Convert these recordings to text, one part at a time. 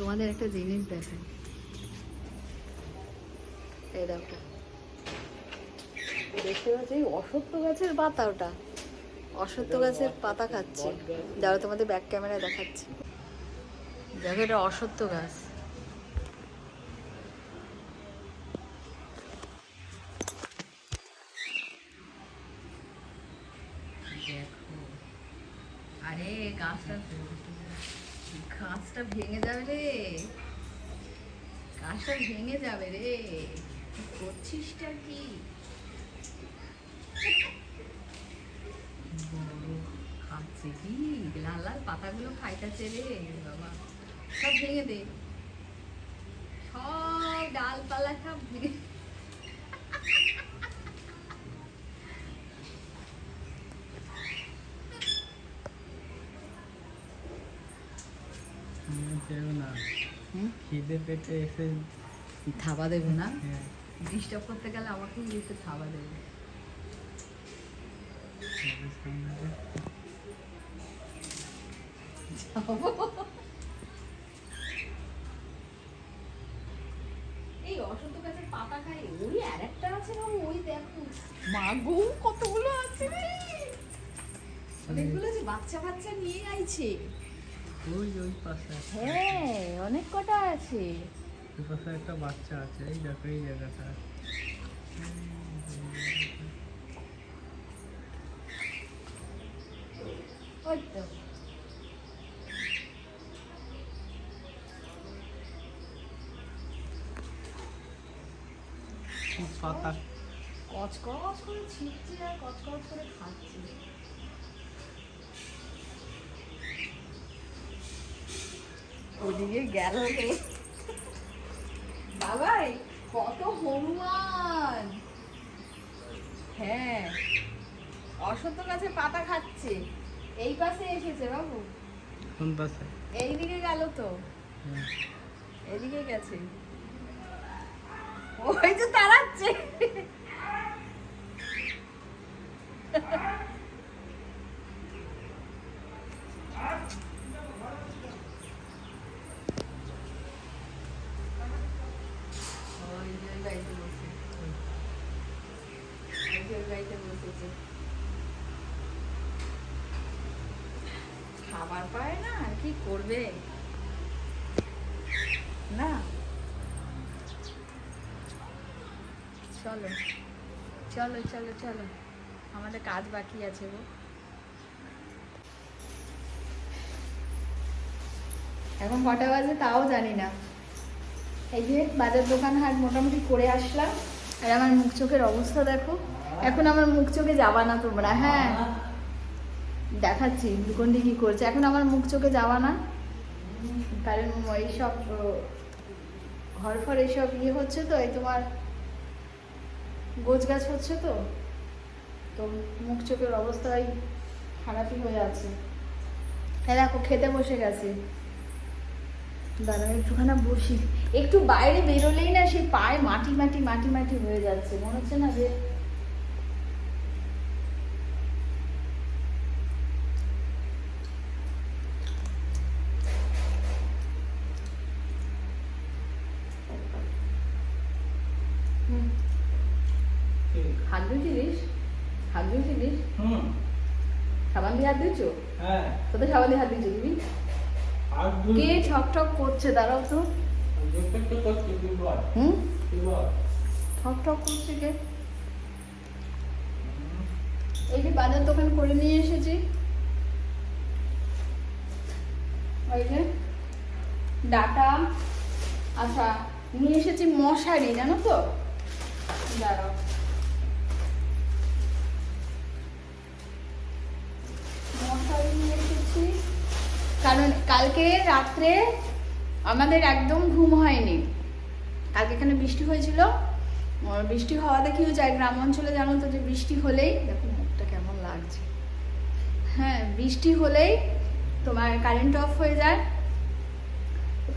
তোমাদের একটা জিনিস দেখাই। এই দেখো দেখতে পাচ্ছি এই অসত্য গাছের পাতা ওটা। অসত্য গাছের পাতা খাচ্ছে। যারা তোমাদের ব্যাক ক্যামেরায় দেখাচ্ছে। দেখো এটা অসত্য গাছ। আরে গাছটা গাছটা ভেঙে যাবে রে। গাছটা ভেঙে যাবে রে। করছিসটা কি? খাচ্ছে কি? লাল লাল পাতাগুলো খাইতেছে রে, বাবা। সব ভেঙে দে। সব ডালপালা সব ভেঙে খিদে পেটে এসে থাবা দেবো না? হ্যাঁ, ডিস্টার্ব করতে গেলে আমাকেই এসে থাবা দেবে। এই অসত্য গাছের পাতা খাই ওই আর একটা আছে বাবু ওই দেখো। মাগো কতগুলো আছে রে! অনেকগুলো যে বাচ্চা বাচ্চা নিয়ে আইছে। ওই ওই পাশে। হ্যাঁ অনেক কটা আছে। ওই পাশে একটা বাচ্চা আছে এই দেখো এই জায়গাটা। ওই তো। কচকচ করে ছিটছে আর কচকচ করে খাচ্ছে। ওদিকে গেল। বাবাই কত হনুমান। হ্যাঁ অসত্য গাছে পাতা খাচ্ছে। এই পাশে এসেছে বাবু। কোন পাশে? এইদিকে গেল তো। হ্যাঁ। এদিকে গেছে। ওই তো তাড়াচ্ছে ওই যে ওই গাড়িতে বসে ওই যে ওই গাড়িতে বসেছে খাবার পায় না, আর কি করবে? না। চলো চলো চলো চলো। আমাদের কাজ বাকি আছে গো। এখন কটা বাজে তাও জানি না। এই যে বাজার দোকান হাট মোটামুটি করে আসলাম। আর আমার মুখ চোখের অবস্থা দেখো। এখন আমার মুখ চোখে যাবা না তোমরা হ্যাঁ। দেখাচ্ছি গ্লুকন্ডি কি করছে? এখন আমার মুখ চোখে যাওয়া না। কারণ এইসব ঘর ফর এইসব ইয়ে হচ্ছে তো, এই তোমার গোছ গাছ হচ্ছে তো তো মুখ চোখের অবস্থাই খারাপই হয়ে আছে হ্যাঁ দেখো, খেতে বসে গেছে। দাঁড়া একটুখানা বসি। একটু বাইরে বেরোলেই না সেই পায়ে মাটি মাটি মাটি মাটি হয়ে যাচ্ছে। মনে হচ্ছে না যে হুম হাত ধুয়েছিলিস হাত ধুয়েছিলিস হুম। সাবান দিয়ে হাত ধুয়েছো হ্যাঁ। তোদের সাবান দিয়ে হাত দিয়েছ তুমি কে ঠক ঠক করছে? দাঁড়াও তো। হুম? ঠক ঠক করছে কে? এই যে বাজার দোকান করে নিয়ে এসেছি। ওই যে ডাটা। আচ্ছা নিয়ে এসেছি মশারি জানো তো? দাঁড়াও মশারি নিয়ে এসেছি কারণ কালকে রাত্রে আমাদের একদম ঘুম হয়নি। কালকে এখানে বৃষ্টি হয়েছিল। বৃষ্টি হওয়াতে কি যায় গ্রাম অঞ্চলে জানো তো যে বৃষ্টি হলেই দেখো, মুখটা কেমন লাগছে। হ্যাঁ বৃষ্টি হলেই তোমার কারেন্ট অফ হয়ে যায়।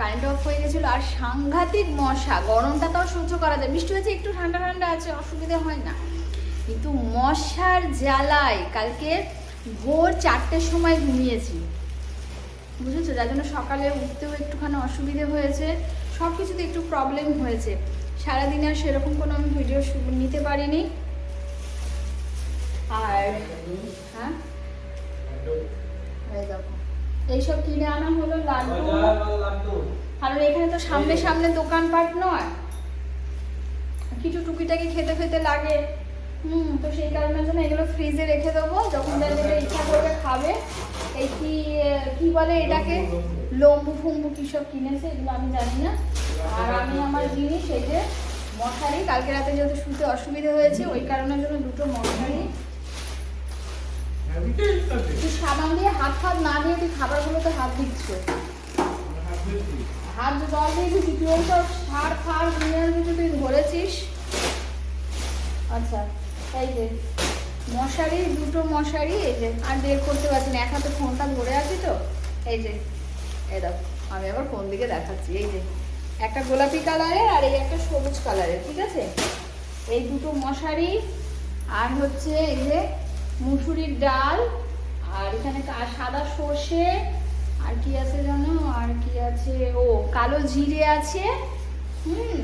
কারেন্ট অফ হয়ে গেছিল। আর সাংঘাতিক মশা। গরমটা তাও সহ্য করা যায়। বৃষ্টি হয়েছে, একটু ঠান্ডা ঠান্ডা আছে, অসুবিধা হয় না। কিন্তু মশার জ্বালায় কালকে ভোর চারটের সময় ঘুমিয়েছি। বুঝেছ? যার জন্য সকালে উঠতেও একটুখানি অসুবিধে হয়েছে সব কিছুতে একটু প্রবলেম হয়েছে। সারাদিনে আর সেরকম কোনো আমি ভিডিও নিতে পারিনি। আর হ্যাঁ? এইসব কিনে আনা হলো, লাড্ডু। কারণ এখানে তো সামনে সামনে দোকানপাট নয়। কিছু টুকিটাকি খেতে খেতে লাগে। হুম, তো সেই কারণের জন্য এগুলো ফ্রিজে রেখে দেবো। যখন যা যেটা ইচ্ছা করবে খাবে। এই কি কি বলে এটাকে? লম্বু ফুম্বু কী সব কিনেছে, এগুলো আমি জানি না। আর আমি আমার জিনিস, এই যে মশারি, কালকে রাতে যেহেতু শুতে অসুবিধা হয়েছে, ওই কারণের জন্য দুটো মশারি। তুই সাবান দিয়ে হাত ফাত না দিয়ে তুই খাবারগুলোতে হাত দিচ্ছ। হাত জল দিয়ে তুই ওই সব সার ফার মিনারেল কিছু তুই ধরেছিস। আচ্ছা এই যে মশারি, দুটো মশারি, এই যে, আর বের করতে পারছি না। এক হাতে ফোনটা ধরে আছি তো, এই যে, এই দেখো, আমি আবার কোন দিকে দেখাচ্ছি, এই যে, একটা গোলাপি কালারের আর এই একটা সবুজ কালারের, ঠিক আছে? এই দুটো মশারি, আর হচ্ছে এই যে মুসুরির ডাল, আর এখানে সাদা সর্ষে, আর কি আছে জানো? আর কি আছে? ও, কালো জিরে আছে, হুম?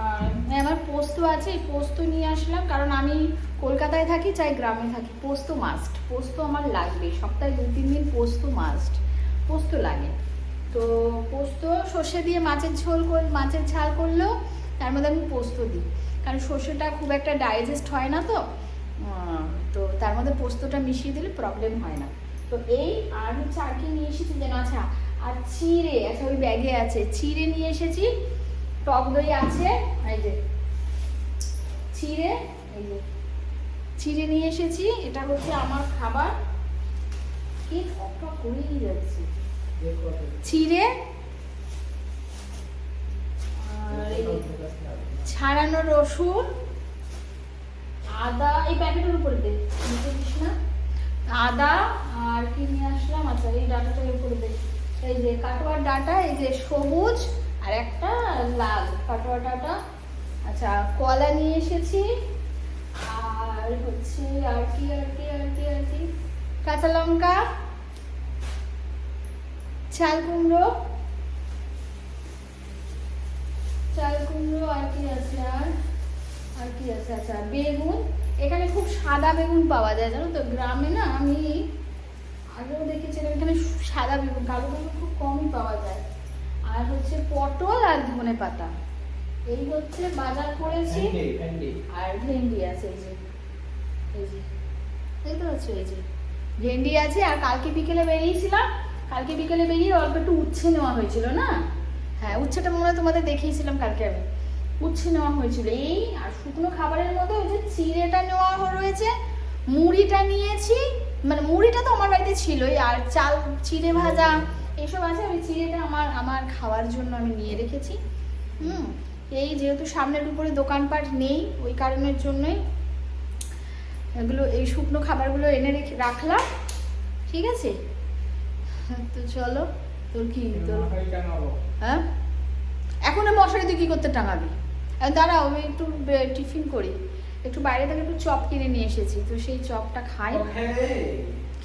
আর হ্যাঁ, আমার পোস্ত আছে পোস্ত নিয়ে আসলাম কারণ আমি কলকাতায় থাকি চাই গ্রামে থাকি। পোস্ত মাস্ট পোস্ত আমার লাগবে সপ্তাহে দু তিন দিন পোস্ত মাস্ট পোস্ত লাগে। তো পোস্ত সর্ষে দিয়ে মাছের ঝোল মাছের ঝাল করলেও তার মধ্যে আমি পোস্ত দিই। কারণ সর্ষেটা খুব একটা ডাইজেস্ট হয় না তো তো তার মধ্যে পোস্তটা মিশিয়ে দিলে প্রবলেম হয় না। তো এই আর হচ্ছে আর কি নিয়ে এসেছি যেন আচ্ছা আর চিড়ে আচ্ছা ওই ব্যাগে আছে চিড়ে নিয়ে এসেছি টক দই আছে, এই যে চিড়ে, এই যে চিড়ে নিয়ে এসেছি, এটা হচ্ছে আমার খাবার। কি অপটা করেই যাচ্ছে। এই ছাড়ানো রসুন, আদা, এই প্যাকেটের উপরে দে না। আদা আর কি নিয়ে আসলাম? আচ্ছা এই ডাটাটার উপরে দে। এই যে কাটোয়ার ডাটা, এই যে সবুজ আর একটা লাল পাটোয়াটাটা। আচ্ছা কলা নিয়ে এসেছি। আর হচ্ছে আর কি আর কি আর কি আর কি? কাঁচা লঙ্কা, চাল কুমড়ো চাল কুমড়ো, আর কি আছে আর? আর কি আছে? আচ্ছা বেগুন। এখানে খুব সাদা বেগুন পাওয়া যায়, জানো তো? গ্রামে না আমি আগেও দেখেছিলাম, এখানে সাদা বেগুন, কালো বেগুন খুব কমই পাওয়া যায়। আর হচ্ছে পটল আর ধনে পাতা। এই হচ্ছে বাজার করেছি। আর ভেন্ডি আছে এই যে। এই যে। দেখতে পাচ্ছ এই যে। ভেন্ডি আছে আর কালকে বিকেলে বেরিয়েছিলাম। কালকে বিকেলে বেরিয়ে অল্প একটু উচ্ছে নেওয়া হয়েছিল না? হ্যাঁ উচ্ছেটা মনে হয় তোমাদের দেখিয়েছিলাম কালকে আমি। উচ্ছে নেওয়া হয়েছিল। এই আর শুকনো খাবারের মধ্যে ওই যে চিড়েটা নেওয়া রয়েছে। মুড়িটা নিয়েছি। মানে মুড়িটা তো আমার বাড়িতে ছিলই। আর চাল চিড়ে ভাজা এসব আছে আমি চিড়েটা আমার আমার খাওয়ার জন্য আমি নিয়ে রেখেছি। হুম এই যেহেতু সামনের উপরে দোকানপাট নেই ওই কারণের জন্যই এগুলো এই শুকনো খাবারগুলো এনে রেখে রাখলাম। ঠিক আছে? তো চলো তোর কি তোর হ্যাঁ? এখন মশারি তুই কি করতে টাঙাবি? দাঁড়াও আমি একটু টিফিন করি। একটু বাইরে থেকে একটু চপ কিনে নিয়ে এসেছি তো সেই চপটা খাই।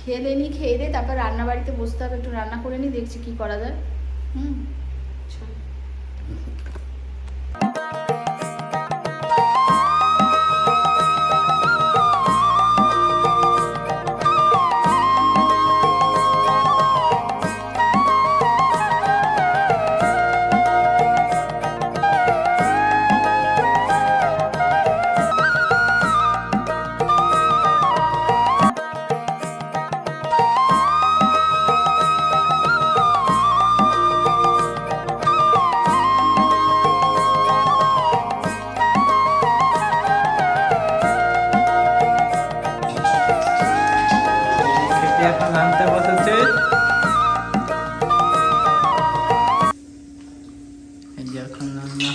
খেয়ে নি খেয়ে দে, তারপর রান্না বাড়িতে বসতে হবে, একটু রান্না করে নি, দেখছি কি করা যায়। হুম?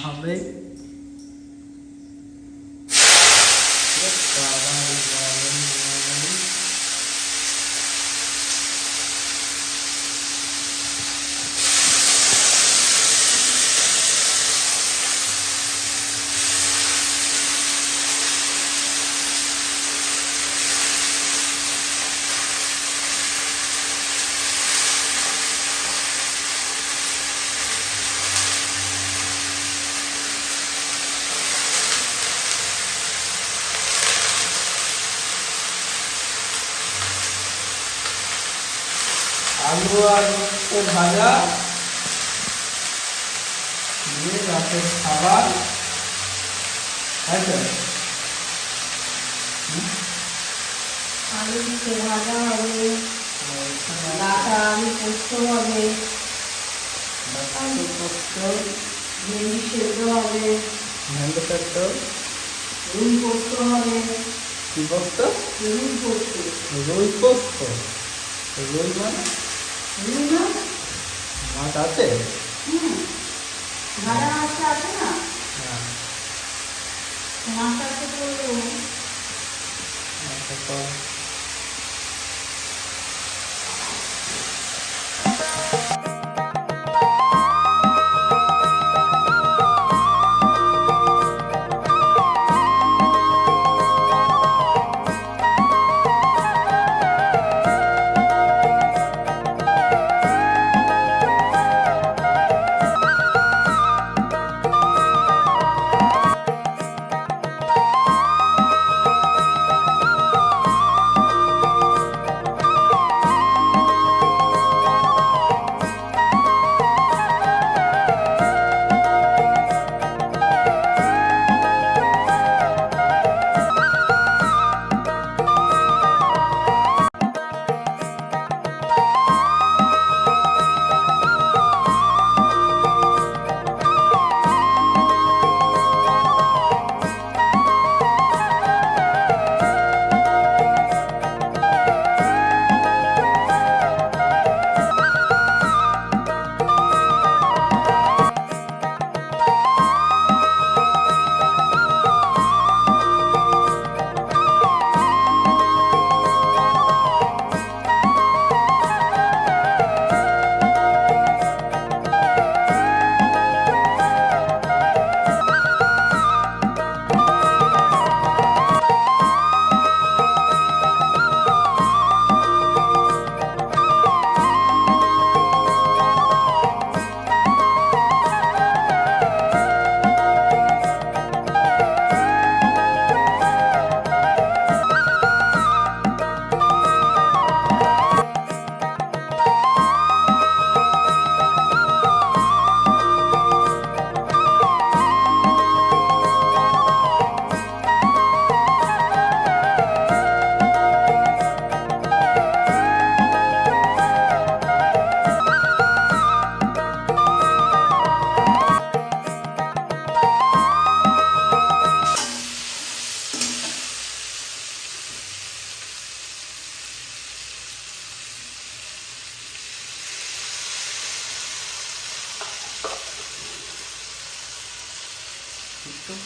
好嘞。আলু আর ভাজা দিয়ে রাতের খাবার। তাই আলু দিয়ে ভাজা হবে। ডাটা আলু পোস্ত হবে। ভেন্ডি সেদ্ধ হবে। ভেন্ডি সেদ্ধ। রুই পোস্ত হবে। কি পোস্ত? রুই পোস্ত। রুই পোস্ত। রুই মানে? মাছ আছে? ভাজা মাছটা আছে না? হ্যাঁ। মাছটা আছে আচ্ছা তো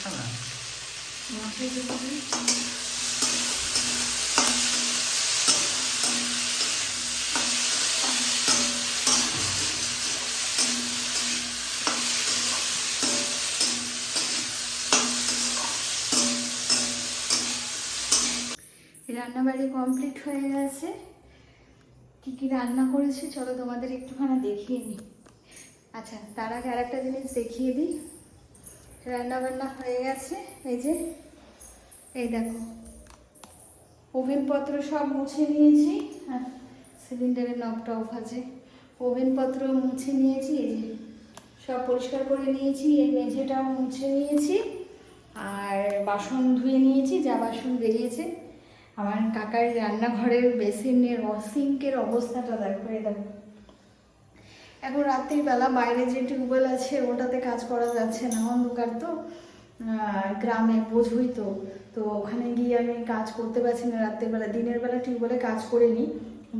খানা মাছের ঝোল রান্নাবাড়ি কমপ্লিট হয়ে গেছে। কি কি রান্না করেছি, চলো তোমাদের একটুখানি দেখিয়ে নিই। আচ্ছা তার আগে আর একটা জিনিস দেখিয়ে দিই। রান্না বান্না হয়ে গেছে। এই যে, এই দেখো। ওভেনপত্র সব মুছে নিয়েছি। হ্যাঁ সিলিন্ডারের নবটা অফ আছে ওভেনপত্র মুছে নিয়েছি, এই যে সব পরিষ্কার করে নিয়েছি, এই মেঝেটাও মুছে নিয়েছি। আর বাসন ধুয়ে নিয়েছি, যা বাসন বেরিয়েছে। আমার কাকার রান্নাঘরের বেসিনের সিঙ্কের অবস্থাটা দেখো, এই দেখো। এখন রাত্রির বেলা বাইরে যে টিউবওয়েল আছে, ওটাতে কাজ করা যাচ্ছে না, অন্ধকার তো গ্রামে বোঝই তো। তো ওখানে গিয়ে আমি কাজ করতে পারছি না রাত্রিবেলা দিনের বেলা টিউবওয়েলে কাজ করে নিই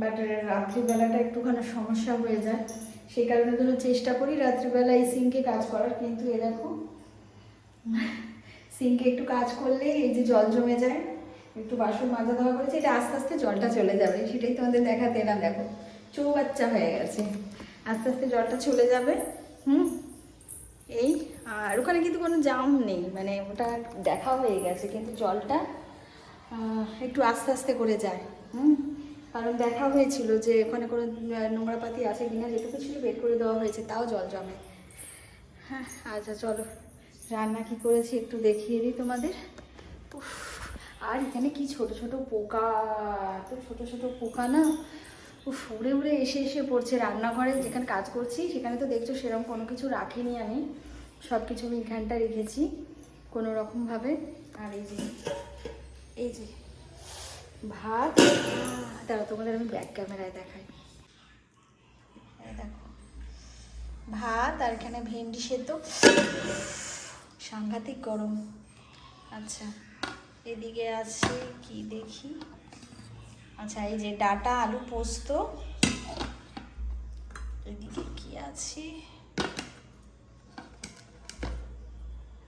বাট রাত্রিবেলাটা একটুখানি সমস্যা হয়ে যায়। সেই কারণে ধরো চেষ্টা করি রাত্রিবেলা এই সিঙ্কে কাজ করার, কিন্তু এ দেখো, সিঙ্কে একটু কাজ করলে এই যে জল জমে যায়, একটু বাসন মাজা দেওয়া করেছে, এটা আস্তে আস্তে জলটা চলে যাবে। সেটাই তোমাদের দেখাতে এলাম, দেখো। চৌবাচ্চা হয়ে গেছে। আস্তে আস্তে জলটা চলে যাবে। হুম? এই, আর ওখানে কিন্তু কোনো জাম নেই মানে ওটা দেখা হয়ে গেছে, কিন্তু জলটা একটু আস্তে আস্তে করে যায়। হুম? কারণ দেখা হয়েছিল যে ওখানে কোনো নোংরা পাতি আছে কিনা যেটুকু ছিল বের করে দেওয়া হয়েছে, তাও জল জমে। হ্যাঁ আচ্ছা চলো, রান্না কি করেছি একটু দেখিয়ে দিই তোমাদের। আর এখানে কি ছোট ছোট পোকা তো ছোট ছোট পোকা না? উফ, উড়ে উড়ে এসে এসে পড়ছে রান্নাঘরে, যেখানে কাজ করছি, সেখানে তো দেখছ সেরকম কোনো কিছু রাখিনি আমি। সব কিছু আমি এখানটা রেখেছি কোনো রকমভাবে আর এই যে এই যে, ভাত দাঁড়া তোমাদের আমি ব্যাক ক্যামেরায় দেখাই। দেখো, ভাত আর এখানে ভেন্ডি সেদ্ধ। সাংঘাতিক গরম। আচ্ছা এদিকে আছে, কি দেখি? আচ্ছা এই যে ডাটা, আলু পোস্ত। এদিকে কি আছে?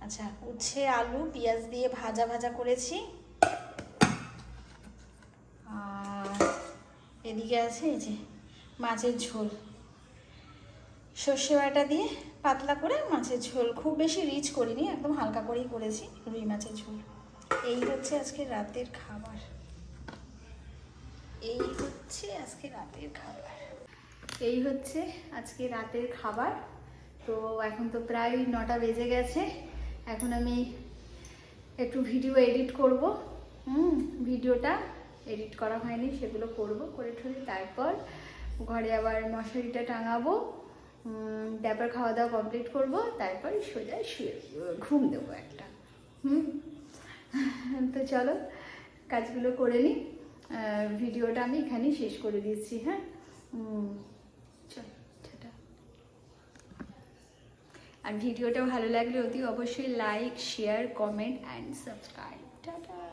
আচ্ছা উচ্ছে, আলু, পেঁয়াজ দিয়ে ভাজা ভাজা করেছি। আর এদিকে আছে এই যে মাছের ঝোল। সর্ষে বাটা দিয়ে পাতলা করে মাছের ঝোল। খুব বেশি রিচ করিনি, একদম হালকা করেই করেছি রুই মাছের ঝোল। এই হচ্ছে আজকে রাতের খাবার। এই হচ্ছে আজকে রাতের খাবার। এই হচ্ছে আজকে রাতের খাবার। তো এখন তো প্রায় নটা বেজে গেছে। এখন আমি একটু ভিডিও এডিট করব। হুম, ভিডিওটা এডিট করা হয়নি, সেগুলো করব, করে ঠরে তারপর ঘরে আবার মশারিটা টাঙাবো। তারপর খাওয়া দাওয়া কমপ্লিট করব, তারপর সোজা শুয়ে, ঘুম দেবো একটা। হুম, তো চলো কাজগুলো করে নিই। ভিডিওটা আমি এখানেই শেষ করে দিচ্ছি হ্যাঁ? আর ভিডিওটা ভালো লাগলে অতি অবশ্যই like share comment and subscribe tata.